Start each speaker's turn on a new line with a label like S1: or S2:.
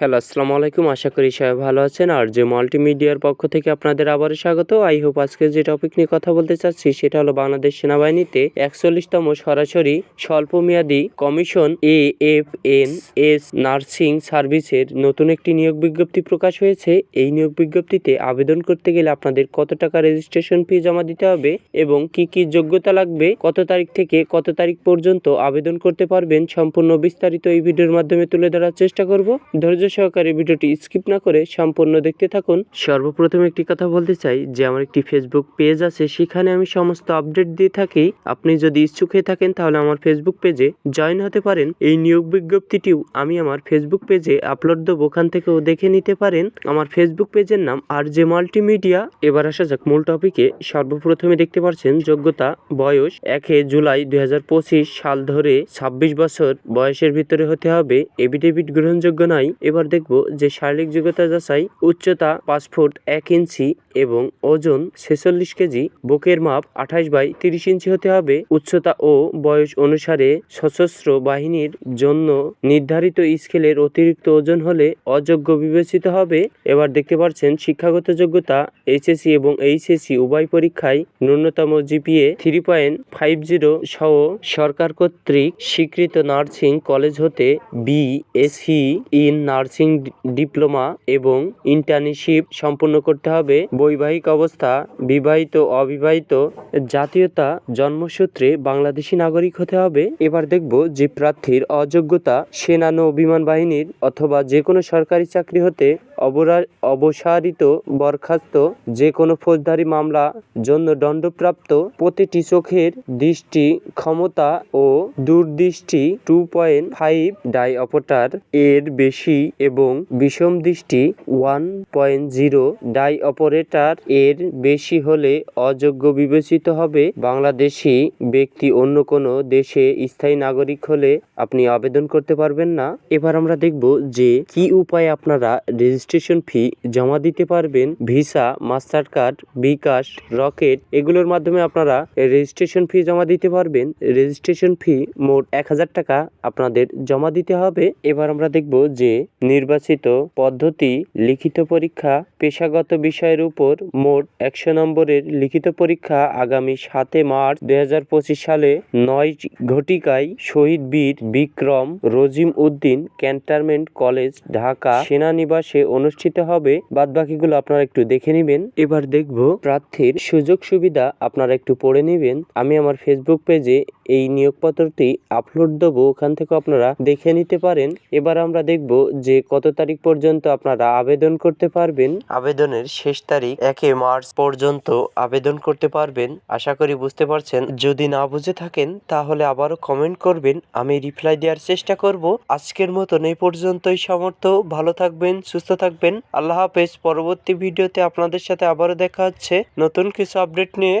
S1: Hello, আসসালামু আলাইকুম। আশা করি সবাই ভালো আছেন। আর যে মাল্টিমিডিয়ার পক্ষ থেকে আপনাদের আবারও স্বাগত। আই হোপ আজকে যে টপিক নিয়ে কথা বলতে চাচ্ছি, সেটা হলো বাংলাদেশ সেনাবাহিনীতে একচল্লিশতম সরাসরি স্বল্পমেয়াদী commission A F N S nursing সার্ভিসের নতুন একটি নিয়োগ বিজ্ঞপ্তি প্রকাশ হয়েছে। এই নিয়োগ বিজ্ঞপ্তিতে আবেদন করতে গেলে আপনাদের কত টাকা রেজিস্ট্রেশন ফি জমা দিতে হবে এবং কি কি যোগ্যতা লাগবে, কত তারিখ থেকে কত তারিখ পর্যন্ত আবেদন করতে পারবেন, সম্পূর্ণ বিস্তারিত এই ভিডিওর মাধ্যমে তুলে ধরার চেষ্টা করব। ধৈর্য সহকারে ভিডিওটি স্কিপ না করে সম্পূর্ণ দেখতে থাকুন। সর্বপ্রথম একটি কথা বলতে চাই, যে আমার একটি ফেসবুক পেজ আছে, সেখানে আমি সমস্ত আপডেট দিয়ে থাকি। আপনি যদি ইচ্ছুক হয়ে থাকেন, তাহলে আমার ফেসবুক পেজে জয়েন হতে পারেন। এই নিয়োগ বিজ্ঞপ্তিটিও আমি আমার ফেসবুক পেজে আপলোড দেবো, ওখান থেকেও দেখে নিতে পারেন। আমার ফেসবুক পেজের নাম আর যে মাল্টিমিডিয়া। এবার আসা যাক মূল টপিকে সর্বপ্রথমে দেখতে পাচ্ছেন, যোগ্যতা, বয়স, একে জুলাই দুই হাজার পঁচিশ, সাল ধরে ছাব্বিশ বছর, বয়সের ভিতরে হতে হবে। এভিডেভিট গ্রহণযোগ্য নয়। এবার দেখব যে শারীরিক যোগ্যতা যাচাই উচ্চতা পাঁচ ফুট এক ইঞ্চি এবং ওজন ছেচল্লিশ কেজি। বুকের মাপ আঠাশ বাই তিরিশ ইঞ্চি হতে হবে। উচ্চতা ও বয়স অনুসারে সশস্ত্র বাহিনীর জন্য নির্ধারিত স্কেলের অতিরিক্ত ওজন হলে অযোগ্য বিবেচিত হবে। এবার দেখতে পাচ্ছেন শিক্ষাগত যোগ্যতা এইচএসসি এবং এইচএসসি উভয় পরীক্ষায় ন্যূনতম GPA three point five zero সহ সরকার কর্তৃক স্বীকৃত নার্সিং কলেজ হতে বিএসসি ইন নার্সিং ডিপ্লোমা এবং ইন্টার্নশিপ সম্পন্ন করতে হবে। বৈবাহিক অবস্থা, বিবাহিত, অবিবাহিত, জাতীয়তা, জন্মসূত্রে বাংলাদেশি নাগরিক হতে হবে। এবার দেখব যে প্রার্থীর অযোগ্যতা, সেনা নৌ বিমান বাহিনীর অথবা যে কোনো সরকারি চাকরি হতে অবসারিত, বরখাস্ত যে কোনো ফৌজদারি মামলা জন্য দণ্ডপ্রাপ্ত প্রতিটি চোখের দৃষ্টি ক্ষমতা ও দূরদৃষ্টি two point five dioptre এর বেশি এবং বিষম দৃষ্টি one point zero dioptre এর বেশি হলে অযোগ্য বিবেচিত হবে। বাংলাদেশি ব্যক্তি অন্য কোনো দেশে স্থায়ী নাগরিক হলে আপনি আবেদন করতে পারবেন না। এবার আমরা দেখব যে কি উপায়ে আপনারা রেজিস্ট্রেশন ফি জমা দিতে পারবেন visa master card Bkash Rocket এগুলোর মাধ্যমে আপনারা রেজিস্ট্রেশন ফি জমা দিতে পারবেন। রেজিস্ট্রেশন ফি মোট এক হাজার টাকা আপনাদের জমা দিতে হবে। এবার আমরা দেখব যে নির্বাচিত পদ্ধতি, লিখিত পরীক্ষা, পেশাগত বিষয়ের উপর মোট একশো নম্বরের লিখিত পরীক্ষা আগামী সাতে মার্চ দু হাজার পঁচিশ সালে নয় ঘটিকায় শহীদ বীর বিক্রম রজিম উদ্দিন ক্যান্টনমেন্ট কলেজ, ঢাকা সেনানিবাসে অনুষ্ঠিত হবে। বাদ বাকিগুলো আপনারা একটু দেখে নেবেন। এবার দেখব প্রার্থীর সুযোগ সুবিধা আপনারা একটু পড়ে নেবেন। আমি আমার ফেসবুক পেজে এই নিয়োগপত্রটি আপলোড দেবো। ওখান থেকে আপনারা দেখে নিতে পারেন। এবার আমরা দেখব যে কত তারিখ পর্যন্ত আপনারা আবেদন করতে পারবেন। আবেদনের শেষ তারিখ একে মার্চ পর্যন্ত আবেদন করতে পারবেন। আশা করি বুঝতে পারছেন। যদি না বুঝে থাকেন, তাহলে আবারও কমেন্ট করবেন। আমি রিপ্লাই দেওয়ার চেষ্টা করব। আজকের মতন এই পর্যন্তই সমর্থ। ভালো থাকবেন, সুস্থ থাকবেন। আল্লাহ হাফেজ। পরবর্তী ভিডিওতে আপনাদের সাথে আবারও দেখা হচ্ছে। নতুন কিছু আপডেট নিয়ে